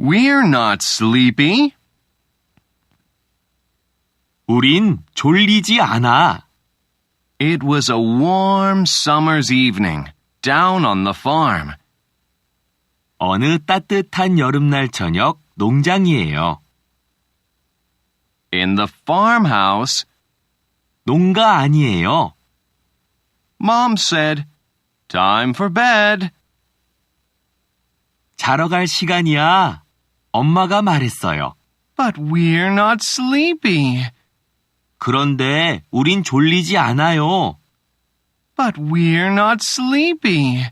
We're not sleepy. 우린 졸리지 않아. It was a warm summer's evening down on the farm. 어느 따뜻한 여름날 저녁 농장이에요. In the farmhouse, 농가 아니에요. Mom said, Time for bed. 자러 갈 시간이야. 엄마가 말했어요. But we're not sleepy. 그런데 우린 졸리지 않아요. But we're not sleepy,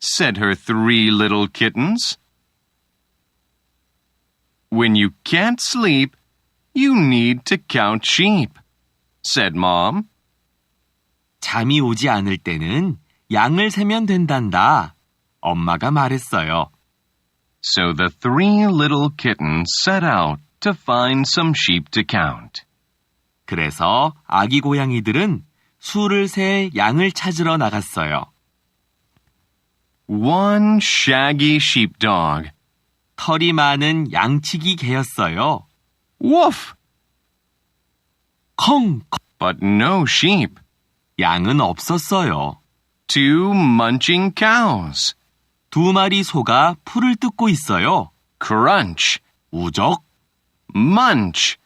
said her three little kittens. When you can't sleep, you need to count sheep, said Mom. 잠이 오지 않을 때는 양을 세면 된단다. 엄마가 말했어요. So the three little kittens set out to find some sheep to count. 그래서 아기 고양이들은 수를 셀 양을 찾으러 나갔어요. One shaggy sheepdog. 털이 많은 양치기 개였어요. Woof! 컹! 컹. But no sheep. 양은 없었어요. Two munching cows. 두 마리 소가 풀을 뜯고 있어요. Crunch. 우적, Munch.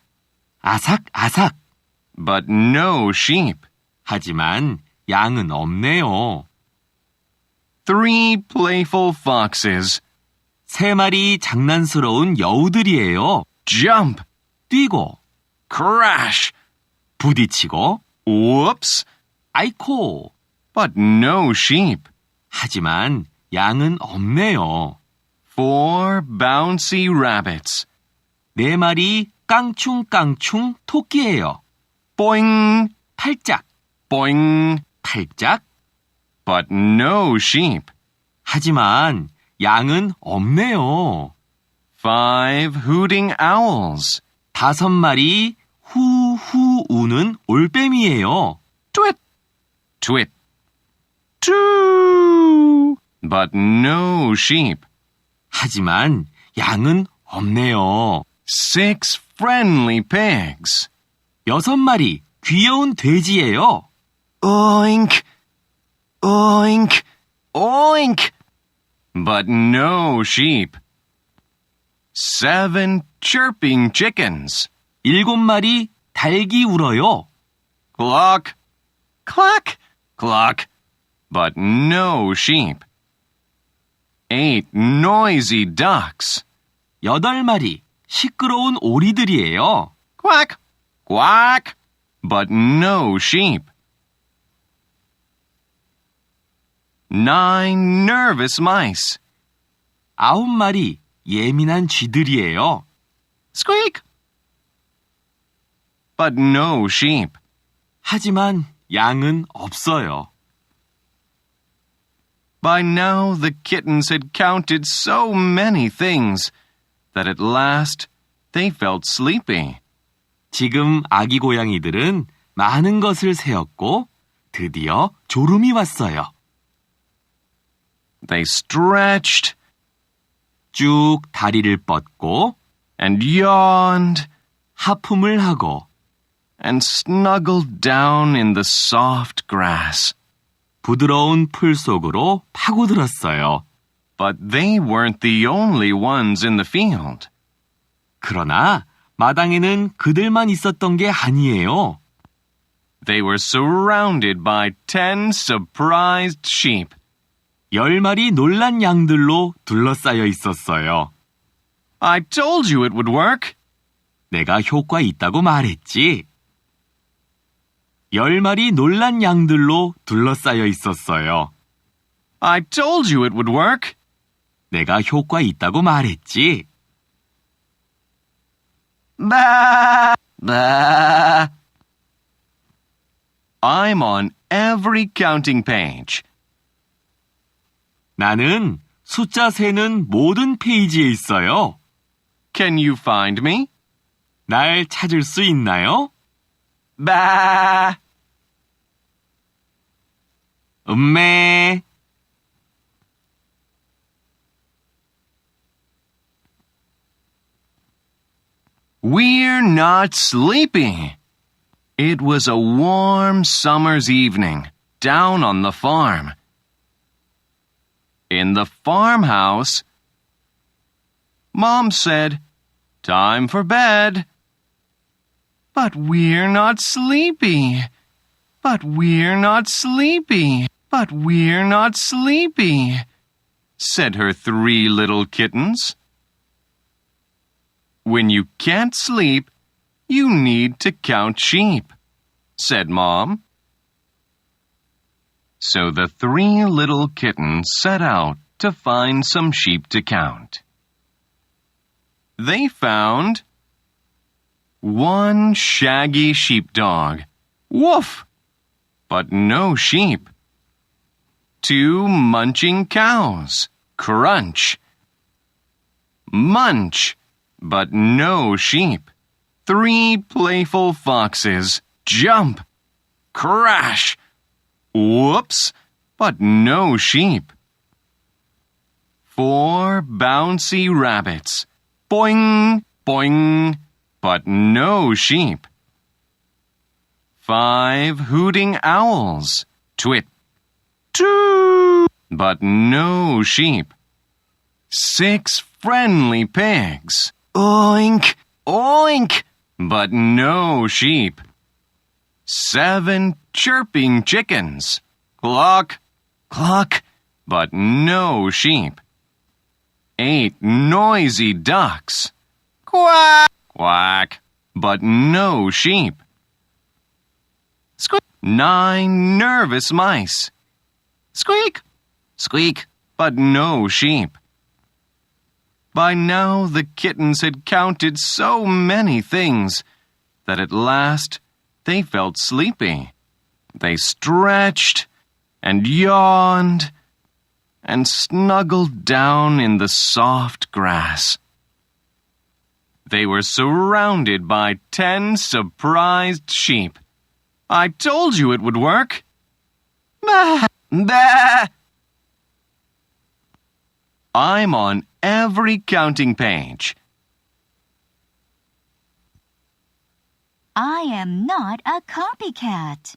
아삭아삭. But no sheep. 하지만 양은 없네요. Three playful foxes. 세 마리 장난스러운 여우들이에요. Jump. 뛰고, Crash. 부딪히고, Whoops. 아이코. But no sheep. 하지만 양은 없네요. Four bouncy rabbits. 네 마리 깡충깡충 토끼예요. Boing. 팔짝, Boing. 팔짝. But no sheep. 하지만 양은 없네요. Five hooting owls. 다섯 마리 후후 우는 올빼미예요. Twit. Twit. Two. But no sheep. 하지만 양은 없네요. Six friendly pigs. 여섯 마리 귀여운 돼지예요. Oink. Oink. Oink. But no sheep. Seven chirping chickens. 일곱 마리 닭이 울어요. Cluck. Cluck. Cluck. But no sheep. Eight noisy ducks. 여덟 마리 시끄러운 오리들이에요. Quack. Quack. But no sheep. Nine nervous mice. 아홉 마리 예민한 쥐들이에요. Squeak. But no sheep. 하지만 양은 없어요. By now the kittens had counted so many things that at last they felt sleepy. 지금 아기 고양이들은 많은 것을 세었고 드디어 졸음이 왔어요. They stretched 쭉 다리를 뻗고 and yawned 하품을 하고 and snuggled down in the soft grass. 부드러운 풀 속으로 파고들었어요. But they weren't the only ones in the field. 그러나 마당에는 그들만 있었던 게 아니에요. They were surrounded by ten surprised sheep. 열 마리 놀란 양들로 둘러싸여 있었어요. I told you it would work. 내가 효과 있다고 말했지. 열 마리 놀란 양들로 둘러싸여 있었어요. I told you it would work. 내가 효과 있다고 말했지. Bah! Bah! I'm on every counting page. 나는 숫자 세는 모든 페이지에 있어요. Can you find me? 날 찾을 수 있나요? 음메. We're not sleeping. It was a warm summer's evening down on the farm. In the farmhouse, Mom said, Time for bed. But we're not sleepy. But we're not sleepy. But we're not sleepy, said her three little kittens. When you can't sleep, you need to count sheep, said Mom. So the three little kittens set out to find some sheep to count. They found one shaggy sheepdog. Woof! But no sheep. Two munching cows. Crunch. Munch. But no sheep. Three playful foxes. Jump. Crash. Whoops. But no sheep. Four bouncy rabbits. Boing, boing, but no sheep. Five hooting owls. Twit, toot, but no sheep. Six friendly pigs. Oink, oink, but no sheep. Seven chirping chickens. Cluck, cluck, but no sheep. Eight noisy ducks. Quack, quack, but no sheep. Squeak. Nine nervous mice. Squeak, squeak, but no sheep. By now the kittens had counted so many things that at last they felt sleepy. They stretched and yawned and snuggled down in the soft grass. They were surrounded by ten surprised sheep. I told you it would work. Bah! Bah! I'm on every counting page. I am not a copycat.